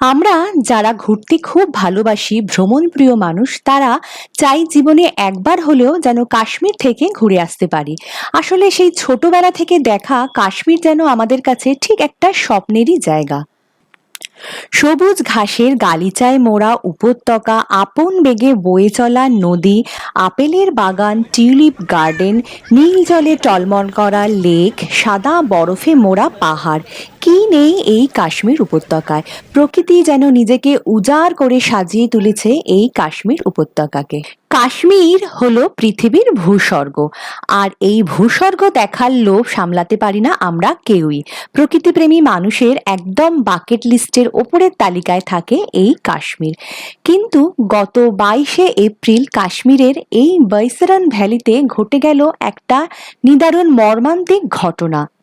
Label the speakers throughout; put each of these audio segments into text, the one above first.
Speaker 1: আমরা যারা ঘুরতে খুব ভালোবাসি ভ্রমণপ্রিয় মানুষ, তারা চাই জীবনে একবার হলেও যেন কাশ্মীর থেকে ঘুরে আসতে পারি। আসলে সেই ছোটবেলা থেকে দেখা কাশ্মীর যেন আমাদের কাছে ঠিক একটা স্বপ্নেরই জায়গা। সবুজ ঘাসের গালিচায় মোড়া উপত্যকা, আপন বেগে বয়ে চলা নদী, আপেলের বাগান, টিউলিপ গার্ডেন, নীল জলে টলমল করা লেক, সাদা বরফে মোড়া পাহাড় কি নেই এই কাশ্মীর উপত্যকায়। প্রকৃতি যেন নিজেকে উজাড় করে সাজিয়ে তুলেছে এই কাশ্মীর উপত্যকাকে। কাশ্মীর হলো পৃথিবীর ভূস্বর্গ। আর এই ভূস্বর্গ দেখার লোভ সামলাতে পারি না আমরা কেউই। প্রকৃতিপ্রেমী মানুষের একদম বাকেট লিস্টের ওপরের তালিকায় থাকে এই কাশ্মীর। কিন্তু গত বাইশে এপ্রিল কাশ্মীরের এই বৈসরান ভ্যালিতে ঘটে গেল একটা নিদারুণ মর্মান্তিক ঘটনা।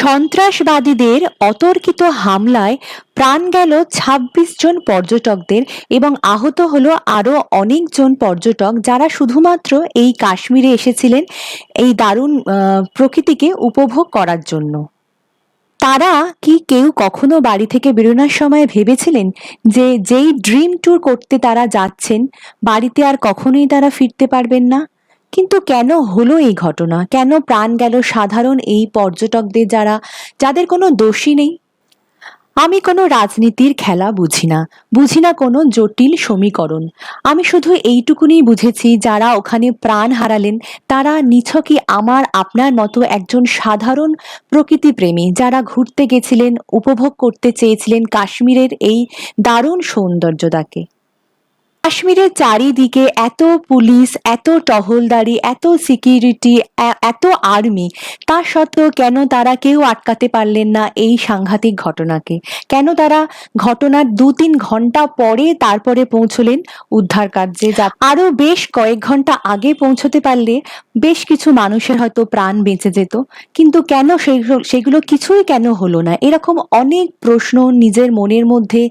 Speaker 1: সন্ত্রাসবাদীদের অতর্কিত হামলায় প্রাণ গেল ২৬ জন পর্যটকদের এবং আহত হলো আরও অনেকজন পর্যটক যারা শুধুমাত্র এই কাশ্মীরে এসেছিলেন এই দারুণ প্রকৃতিকে উপভোগ করার জন্য। তারা কি কেউ কখনো বাড়ি থেকে বেরোনোর সময় ভেবেছিলেন যে যেই ড্রিম ট্যুর করতে তারা যাচ্ছেন, বাড়িতে আর কখনোই তারা ফিরতে পারবেন না? কিন্তু কেন হলো এই ঘটনা? কেন প্রাণ গেল সাধারণ এই পর্যটকদের যারা যাদের কোনো দোষী নেই? আমি কোনো রাজনীতির খেলা বুঝি না বুঝি না কোনো জটিল সমীকরণ। আমি শুধু এইটুকুনি বুঝেছি, যারা ওখানে প্রাণ হারালেন, তারা নিছকই আমার, আপনার মতো একজন সাধারণ প্রকৃতিপ্রেমী, যারা ঘুরতে গেছিলেন, উপভোগ করতে চেয়েছিলেন কাশ্মীরের এই দারুণ সৌন্দর্যতাকে। কাশ্মীরের চারিদিকে এত পুলিশ, এত টহলদারি, এত সিকিউরিটি এত আর্মি তা সত্ত্বেও কেন তারা কেউ আটকাতে পারলেন না এই সাংঘাতিক ঘটনাকে? কেন তারা ঘটনার দু তিন ঘণ্টা পরে তারপরে পৌঁছলেন উদ্ধার কার্যে? যা আরও বেশ কয়েক ঘণ্টা আগে পৌঁছতে পারলে বেশ কিছু মানুষের হয়তো প্রাণ বেঁচে যেত। কিন্তু কেন সেগুলো কিছুই কেন হলো না? এরকম অনেক প্রশ্ন নিজের মনের মধ্যে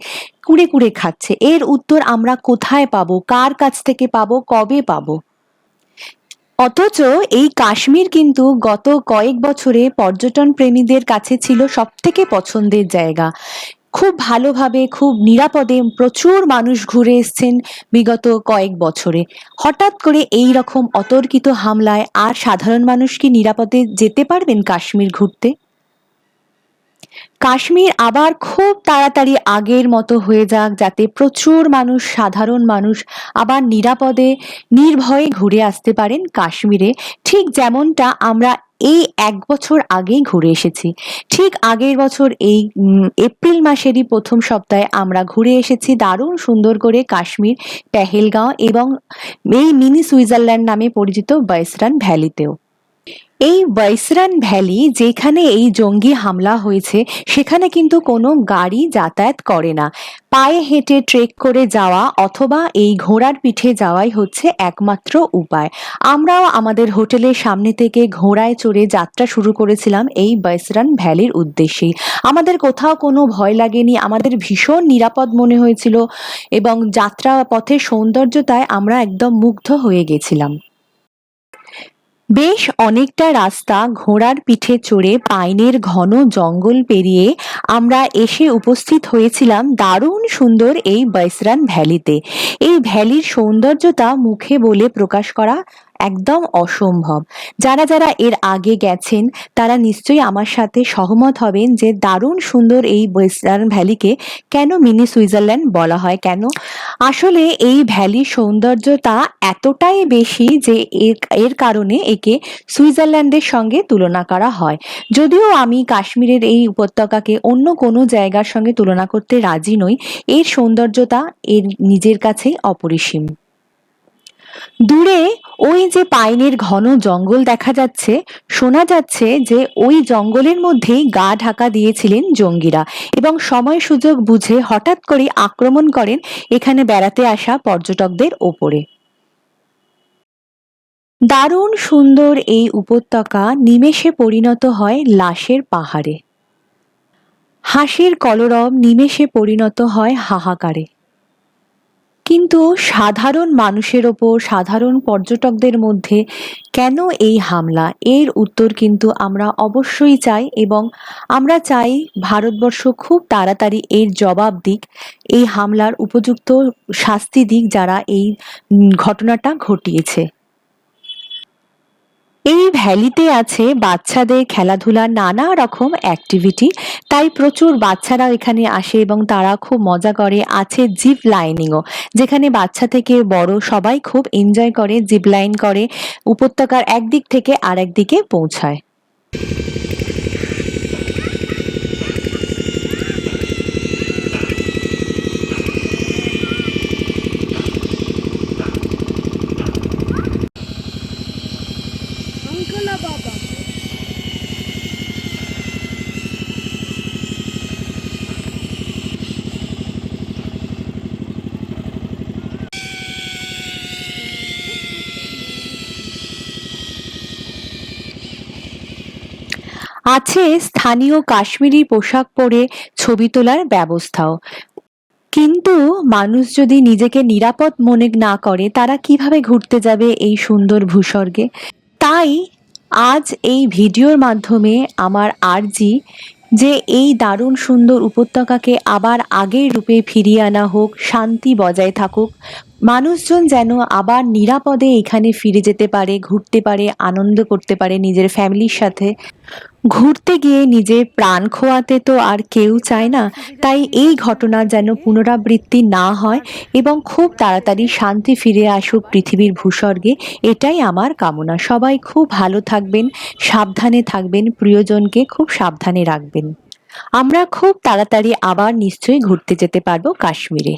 Speaker 1: কুড়ে কুড়ে খাচ্ছে। এর উত্তর আমরা কোথায় পাবো? কার কাছ থেকে পাবো? কবে পাবো? অথচ এই কাশ্মীর কিন্তু গত কয়েক বছরে পর্যটন প্রেমীদের কাছে ছিল সব থেকে পছন্দের জায়গা। খুব ভালোভাবে, খুব নিরাপদে প্রচুর মানুষ ঘুরে এসছেন বিগত কয়েক বছরে। হঠাৎ করে এই রকম অতর্কিত হামলায় আর সাধারণ মানুষ কি নিরাপদে যেতে পারবেন কাশ্মীর ঘুরতে? কাশ্মীর আবার খুব তাড়াতাড়ি আগের মতো হয়ে যাক যাতে প্রচুর মানুষ, সাধারণ মানুষ আবার নিরাপদে, নির্ভয়ে ঘুরে আসতে পারেন কাশ্মীরে। ঠিক যেমনটা আমরা এই এক বছর আগেই ঘুরে এসেছি। ঠিক আগের বছর এই এপ্রিল মাসেরই প্রথম সপ্তাহে আমরা ঘুরে এসেছি দারুণ সুন্দর করে কাশ্মীর, পেহেলগাঁও এবং এই মিনি সুইজারল্যান্ড নামে পরিচিত বাইসরান ভ্যালিতেও। এই বৈসরান ভ্যালি যেখানে এই জঙ্গি হামলা হয়েছে, সেখানে কিন্তু কোনো গাড়ি যাতায়াত করে না। পায়ে হেঁটে ট্রেক করে যাওয়া অথবা এই ঘোড়ার পিঠে যাওয়াই হচ্ছে একমাত্র উপায়। আমরাও আমাদের হোটেলের সামনে থেকে ঘোড়ায় চড়ে যাত্রা শুরু করেছিলাম এই বৈসরান ভ্যালির উদ্দেশ্যেই আমাদের কোথাও কোনো ভয় লাগেনি, আমাদের ভীষণ নিরাপদ মনে হয়েছিল এবং যাত্রা পথের সৌন্দর্যতায় আমরা একদম মুগ্ধ হয়ে গেছিলাম। বেশ অনেকটা রাস্তা ঘোড়ার পিঠে চড়ে পাইনের ঘন জঙ্গল পেরিয়ে আমরা এসে উপস্থিত হয়েছিলাম দারুণ সুন্দর এই বৈসরান ভ্যালিতে। এই ভ্যালির সৌন্দর্যতা মুখে বলে প্রকাশ করা একদম অসম্ভব। যারা যারা এর আগে গেছেন, তারা নিশ্চয়ই আমার সাথে সহমত হবেন যে দারুণ সুন্দর এই ওয়েস্টার্ন ভ্যালিকে কেন মিনি সুইজারল্যান্ড বলা হয়, কেন আসলে এই ভ্যালির সৌন্দর্যতা এতটাই বেশি যে এর এর কারণে একে সুইজারল্যান্ডের সঙ্গে তুলনা করা হয়। যদিও আমি কাশ্মীরের এই উপত্যকাকে অন্য কোনো জায়গার সঙ্গে তুলনা করতে রাজি নই, এর সৌন্দর্যতা এর নিজের কাছেই অপরিসীম। দূরে ওই যে পাইনের ঘন জঙ্গল দেখা যাচ্ছে, শোনা যাচ্ছে যে ওই জঙ্গলের মধ্যেই গা ঢাকা দিয়েছিলেন জঙ্গিরা এবং সময় সুযোগ বুঝে হঠাৎ করে আক্রমণ করেন এখানে বেড়াতে আসা পর্যটকদের ওপরে। দারুণ সুন্দর এই উপত্যকা নিমেষে পরিণত হয় লাশের পাহাড়ে। হাসির কলরব নিমেষে পরিণত হয় হাহাকারে। কিন্তু সাধারণ মানুষের ওপর, সাধারণ পর্যটকদের মধ্যে কেন এই হামলা? এর উত্তর কিন্তু আমরা অবশ্যই চাই এবং আমরা চাই ভারতবর্ষ খুব তাড়াতাড়ি এর জবাব দিক, এই হামলার উপযুক্ত শাস্তি দিক যারা এই ঘটনাটা ঘটিয়েছে। এই ভ্যালিতে আছে বাচ্চাদের খেলাধুলা নানা রকম অ্যাক্টিভিটি তাই প্রচুর বাচ্চারা এখানে আসে এবং তারা খুব মজা করে। আছে জিপ লাইনিংও যেখানে বাচ্চা থেকে বড় সবাই খুব এনজয় করে জিপ লাইন করে, উপত্যকার একদিক থেকে আরেক দিকে পৌঁছায়। আছে স্থানীয় কাশ্মীরি পোশাক পরে ছবি তোলার ব্যবস্থাও। কিন্তু মানুষ যদি নিজেকে নিরাপদ মনে না করে, তারা কীভাবে ঘুরতে যাবে এই সুন্দর ভূস্বর্গে? তাই আজ এই ভিডিওর মাধ্যমে আমার আর্জি যে এই দারুণ সুন্দর উপত্যকাকে আবার আগের রূপে ফিরিয়ে আনা হোক, শান্তি বজায় থাকুক মানুষজন যেন আবার নিরাপদে এখানে ফিরে যেতে পারে, ঘুরতে পারে, আনন্দ করতে পারে নিজের ফ্যামিলির সাথে। ঘুরতে গিয়ে নিজের প্রাণ খোয়াতে তো আর কেউ চায় না। তাই এই ঘটনা যেন পুনরাবৃত্তি না হয় এবং খুব তাড়াতাড়ি শান্তি ফিরে আসুক পৃথিবীর ভূস্বর্গে, এটাই আমার কামনা। সবাই খুব ভালো থাকবেন, সাবধানে থাকবেন, প্রিয়জনকে খুব সাবধানে রাখবেন। আমরা খুব তাড়াতাড়ি আবার নিশ্চয়ই ঘুরতে যেতে পারব কাশ্মীরে।